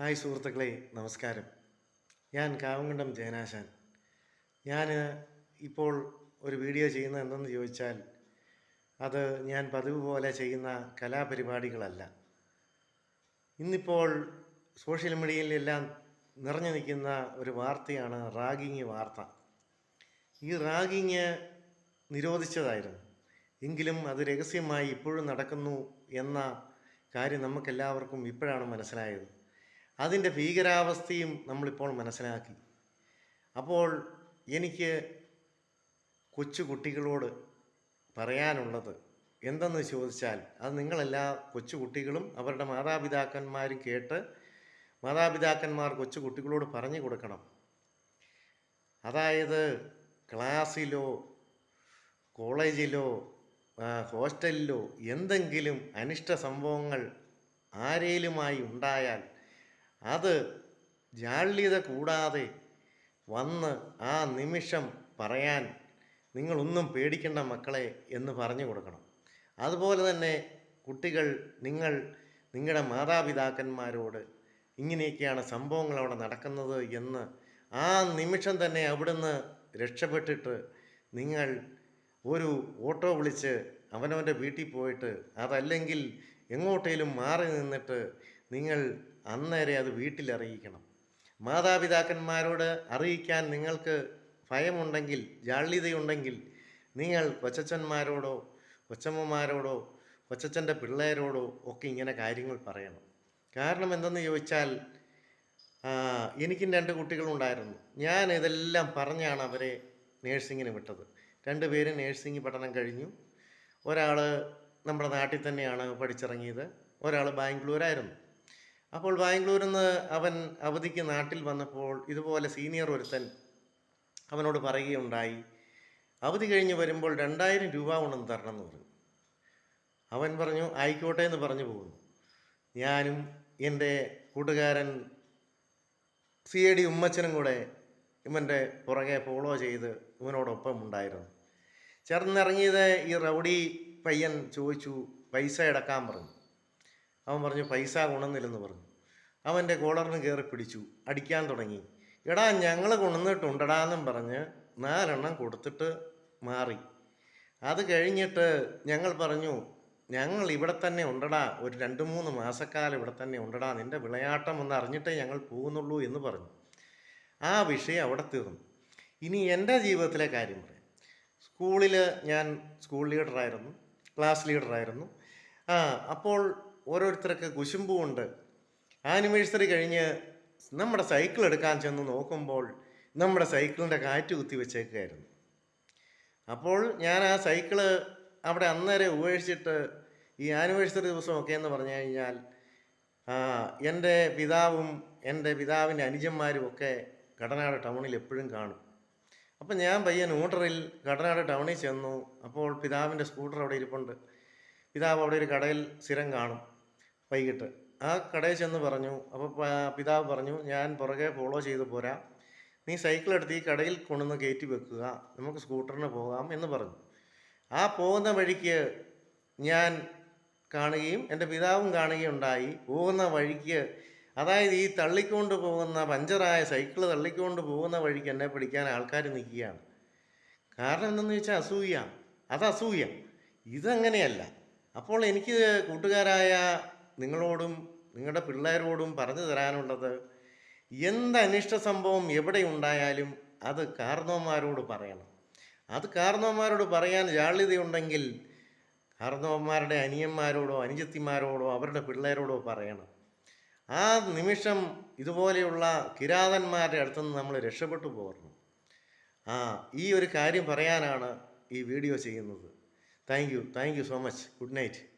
Hi സുഹൃത്തുക്കളെ നമസ്കാരം. ഞാൻ കാവങ്കണ്ടം ജയനാശാൻ. ഞാൻ ഇപ്പോൾ ഒരു വീഡിയോ ചെയ്യുന്നത് എന്തെന്ന് ചോദിച്ചാൽ അത് ഞാൻ പതിവ് പോലെ ചെയ്യുന്ന കലാപരിപാടികളല്ല. ഇന്നിപ്പോൾ സോഷ്യൽ മീഡിയയിലെല്ലാം നിറഞ്ഞു നിൽക്കുന്ന ഒരു വാർത്തയാണ് റാഗിങ് വാർത്ത. ഈ റാഗിങ് നിരോധിച്ചതായിരുന്നു. എങ്കിലും അത് രഹസ്യമായി ഇപ്പോഴും നടക്കുന്നു എന്ന കാര്യം നമുക്കെല്ലാവർക്കും ഇപ്പോഴാണ് മനസ്സിലായത്. അതിന്റെ ഭീകരാവസ്ഥയും നമ്മളിപ്പോൾ മനസ്സിലാക്കി. അപ്പോൾ എനിക്ക് കൊച്ചു കുട്ടികളോട് പറയാനുള്ളത് എന്തെന്ന് ചോദിച്ചാൽ അത് നിങ്ങളെല്ലാ കൊച്ചു കുട്ടികളും അവരുടെ മാതാപിതാക്കന്മാരും കേട്ട് മാതാപിതാക്കന്മാർ കൊച്ചു കുട്ടികളോട് പറഞ്ഞു കൊടുക്കണം. അതായത് ക്ലാസ്സിലോ കോളേജിലോ ഹോസ്റ്റലിലോ എന്തെങ്കിലും അനിഷ്ട സംഭവങ്ങൾ ആരേലുമായി ഉണ്ടായാൽ അത് ജാള്യത കൂടാതെ വന്ന് ആ നിമിഷം പറയാൻ നിങ്ങളൊന്നും പേടിക്കേണ്ട മക്കളെ എന്ന് പറഞ്ഞു കൊടുക്കണം. അതുപോലെ തന്നെ കുട്ടികൾ നിങ്ങൾ നിങ്ങളുടെ മാതാപിതാക്കന്മാരോട് ഇങ്ങനെയൊക്കെയാണ് സംഭവങ്ങൾ അവിടെ നടക്കുന്നത് എന്ന് ആ നിമിഷം തന്നെ അവിടുന്ന് രക്ഷപ്പെട്ടിട്ട് നിങ്ങൾ ഒരു ഓട്ടോ വിളിച്ച് അവനവന്റെ വീട്ടിൽ പോയിട്ട് അതല്ലെങ്കിൽ എങ്ങോട്ടേലും മാറി നിന്നിട്ട് നിങ്ങൾ അന്നേരെ അത് വീട്ടിൽ അറിയിക്കണം മാതാപിതാക്കന്മാരോട് അറിയിക്കാൻ നിങ്ങൾക്ക് ഭയമുണ്ടെങ്കിൽ ജാള്യതയുണ്ടെങ്കിൽ നിങ്ങൾ കൊച്ചച്ചന്മാരോടോ കൊച്ചമ്മമാരോടോ കൊച്ചച്ഛന്റെ പിള്ളേരോടോ ഒക്കെ ഇങ്ങനെ കാര്യങ്ങൾ പറയണം. കാരണം എന്തെന്ന് ചോദിച്ചാൽ എനിക്കും രണ്ട് കുട്ടികളുണ്ടായിരുന്നു. ഞാൻ ഇതെല്ലാം പറഞ്ഞാണ് അവരെ നേഴ്സിങ്ങിന് വിട്ടത്. രണ്ടുപേരും നേഴ്സിംഗ് പഠനം കഴിഞ്ഞു. ഒരാൾ നമ്മുടെ നാട്ടിൽ തന്നെയാണ് പഠിച്ചിറങ്ങിയത്. ഒരാൾ ബാംഗ്ലൂരായിരുന്നു. അപ്പോൾ ബാംഗ്ലൂരിൽ നിന്ന് അവൻ അവധിക്ക് നാട്ടിൽ വന്നപ്പോൾ ഇതുപോലെ സീനിയർ ഒരുത്തൻ അവനോട് പറയുകയുണ്ടായി. അവധി കഴിഞ്ഞ് വരുമ്പോൾ രണ്ടായിരം രൂപ കൊണ്ടൊന്ന് തരണം എന്ന് പറഞ്ഞു. അവൻ പറഞ്ഞു ആയിക്കോട്ടെ എന്ന് പറഞ്ഞു പോകുന്നു. ഞാനും എന്റെ കൂട്ടുകാരൻ സി എ ഡി ഉമ്മച്ചനും കൂടെ ഇവന്റെ പുറകെ ഫോളോ ചെയ്ത് ഇവനോടൊപ്പം ഉണ്ടായിരുന്നു. ചേർന്നിറങ്ങിയത് ഈ റൗഡി പയ്യൻ ചോദിച്ചു പൈസ അടക്കാൻ പറഞ്ഞു. അവൻ പറഞ്ഞു പൈസ കൊണ്ടുവന്നില്ലെന്ന് പറഞ്ഞു. അവന്റെ കോളറിന് കയറി പിടിച്ചു. അടിക്കാൻ തുടങ്ങി. എടാ ഞങ്ങൾ കൊണ്ടുവന്നിട്ടുണ്ടടാ എന്നും പറഞ്ഞ് നാലെണ്ണം കൊടുത്തിട്ട് മാറി. അത് കഴിഞ്ഞിട്ട് ഞങ്ങൾ പറഞ്ഞു ഞങ്ങൾ ഇവിടെ തന്നെ ഉണ്ടടാ. ഒരു രണ്ട് മൂന്ന് മാസക്കാലം ഇവിടെ തന്നെ ഉണ്ടടാ. നിന്റെ വിളയാട്ടം ഒന്ന് അറിഞ്ഞിട്ടേ ഞങ്ങൾ പോകുന്നുള്ളൂ എന്ന് പറഞ്ഞു. ആ വിഷയം അവിടെ തീർന്നു. ഇനി എന്റെ ജീവിതത്തിലെ കാര്യം പറയാം. സ്കൂളിൽ ഞാൻ സ്കൂൾ ലീഡറായിരുന്നു ക്ലാസ് ലീഡറായിരുന്നു. അപ്പോൾ ഓരോരുത്തർക്ക് കുശുമ്പുമുണ്ട്. ആനിവേഴ്സറി കഴിഞ്ഞ് നമ്മുടെ സൈക്കിൾ എടുക്കാൻ ചെന്ന് നോക്കുമ്പോൾ നമ്മുടെ സൈക്കിളിന്റെ കാറ്റ് കുത്തി വെച്ചേക്കായിരുന്നു. അപ്പോൾ ഞാൻ ആ സൈക്കിൾ അവിടെ അന്നേരം ഉപേക്ഷിച്ചിട്ട് ഈ ആനിവേഴ്സറി ദിവസമൊക്കെ എന്ന് പറഞ്ഞു കഴിഞ്ഞാൽ എന്റെ പിതാവും എന്റെ പിതാവിന്റെ അനുജന്മാരും ഒക്കെ കടനാട് ടൗണിൽ എപ്പോഴും കാണും. അപ്പം ഞാൻ പയ്യൻ ന്യൂട്രറിൽ കടനാട് ടൗണിൽ ചെന്നു. അപ്പോൾ പിതാവിന്റെ സ്കൂട്ടർ അവിടെ ഇരിപ്പുണ്ട്. പിതാവ് അവിടെ ഒരു കടയിൽ സ്ഥിരം കാണും. വൈകിട്ട്. ആ കടയിൽ ചെന്ന് പറഞ്ഞു അപ്പോൾ പിതാവ് പറഞ്ഞു ഞാൻ പുറകെ ഫോളോ ചെയ്ത് പോരാ. നീ സൈക്കിൾ എടുത്ത് ഈ കടയിൽ കൊണ്ടുവന്ന് കയറ്റി വെക്കുക. നമുക്ക് സ്കൂട്ടറിന് പോകാം എന്ന് പറഞ്ഞു. ആ പോകുന്ന വഴിക്ക് ഞാൻ കാണുകയും എന്റെ പിതാവും കാണുകയുണ്ടായി. പോകുന്ന വഴിക്ക് അതായത് ഈ തള്ളിക്കൊണ്ട് പോകുന്ന പഞ്ചറായ സൈക്കിൾ തള്ളിക്കൊണ്ട് പോകുന്ന വഴിക്ക് എന്നെ പിടിക്കാൻ ആൾക്കാർ നിൽക്കുകയാണ്. കാരണം എന്തെന്ന് വെച്ചാൽ അസൂയ. അത് അസൂയ ഇതങ്ങനെയല്ല. അപ്പോൾ എനിക്ക് കൂട്ടുകാരായ നിങ്ങളോടും നിങ്ങളുടെ പിള്ളേരോടും പറഞ്ഞു തരാനുള്ളത് എന്ത് അനിഷ്ട സംഭവം എവിടെ ഉണ്ടായാലും അത് കാർന്നവന്മാരോട് പറയണം. അത് കാർന്നവന്മാരോട് പറയാൻ ജാള്യതയുണ്ടെങ്കിൽ കാർന്നവന്മാരുടെ അനിയന്മാരോടോ അനുജത്തിമാരോടോ അവരുടെ പിള്ളേരോടോ പറയണം. ആ നിമിഷം ഇതുപോലെയുള്ള കിരാതന്മാരുടെ അടുത്തുനിന്ന് നമ്മൾ രക്ഷപ്പെട്ടു പോകണം ആ ഈ ഒരു കാര്യം പറയാനാണ് ഈ വീഡിയോ ചെയ്യുന്നത്. Thank you. Thank you so much. Good night.